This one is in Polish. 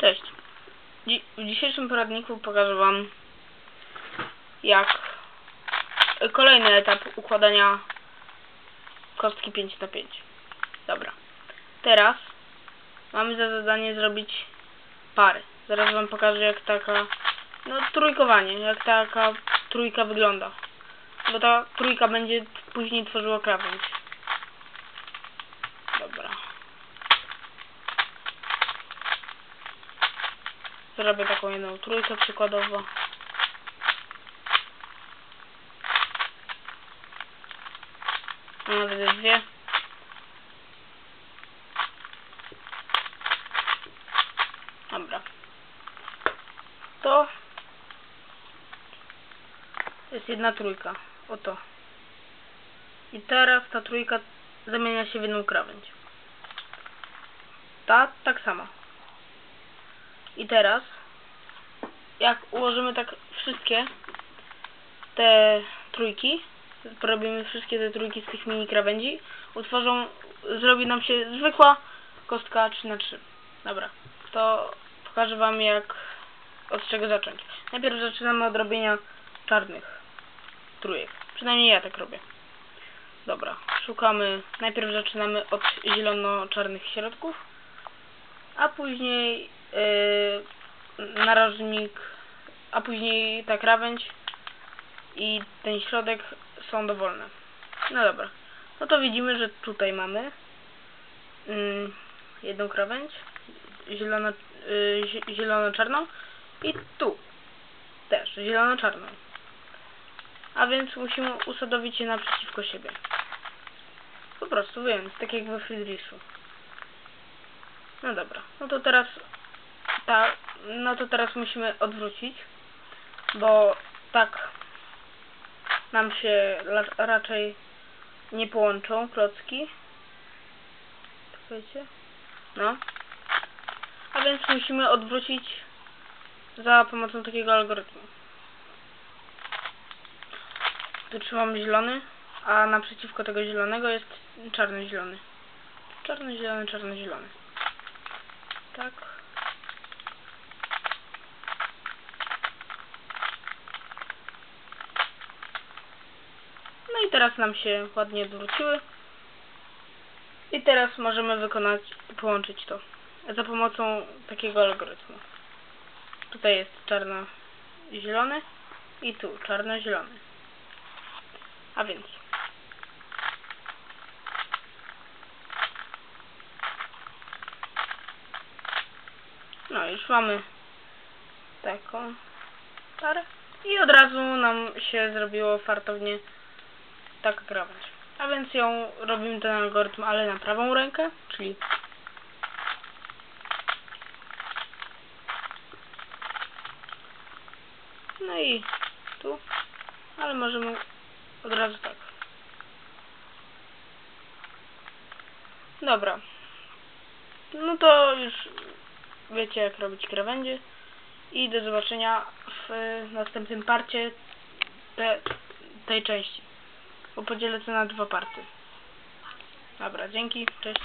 Cześć. W dzisiejszym poradniku pokażę Wam jak kolejny etap układania kostki 5 na 5 Dobra. Teraz mamy za zadanie zrobić pary. Zaraz Wam pokażę jak taka no trójkowanie, jak taka trójka wygląda. Bo ta trójka będzie później tworzyła krawędź. Dobra. Zrobię taką jedną trójkę przykładowo. Nawet dwie. Dobra. To jest jedna trójka. Oto. I teraz ta trójka zamienia się w jedną krawędź. Ta tak samo. I teraz, jak ułożymy tak wszystkie te trójki, porobimy wszystkie te trójki z tych mini krawędzi, utworzą, zrobi nam się zwykła kostka 3 na 3 Dobra, to pokażę Wam jak, od czego zacząć. Najpierw zaczynamy od robienia czarnych trójek. Przynajmniej ja tak robię. Dobra, szukamy, najpierw zaczynamy od zielono-czarnych środków, a później yy, narożnik, a później ta krawędź i ten środek są dowolne. No dobra, no to widzimy, że tutaj mamy yy, jedną krawędź zielono, yy, zielono-czarną i tu też zielono-czarną. A więc musimy usadowić je naprzeciwko siebie. Po prostu, więc tak jak we Friedrichu. No dobra, no to teraz tak, no to teraz musimy odwrócić, bo tak nam się raczej nie połączą klocki. Wiecie? No. A więc musimy odwrócić za pomocą takiego algorytmu. Tu trzymamy zielony, a naprzeciwko tego zielonego jest czarno-zielony. Czarno-zielony, czarno-zielony. Tak. No i teraz nam się ładnie odwróciły. I teraz możemy wykonać, połączyć to za pomocą takiego algorytmu. Tutaj jest czarno-zielony i tu czarno-zielony. A więc No już mamy taką parę i od razu nam się zrobiło fartownie taka krawędź. A więc ją robimy ten algorytm, ale na prawą rękę, czyli no i tu, ale możemy od razu tak. Dobra. No to już wiecie jak robić krawędzie. I do zobaczenia w następnym parcie te, tej części. Bo podzielę to na dwa party. Dobra, dzięki, cześć.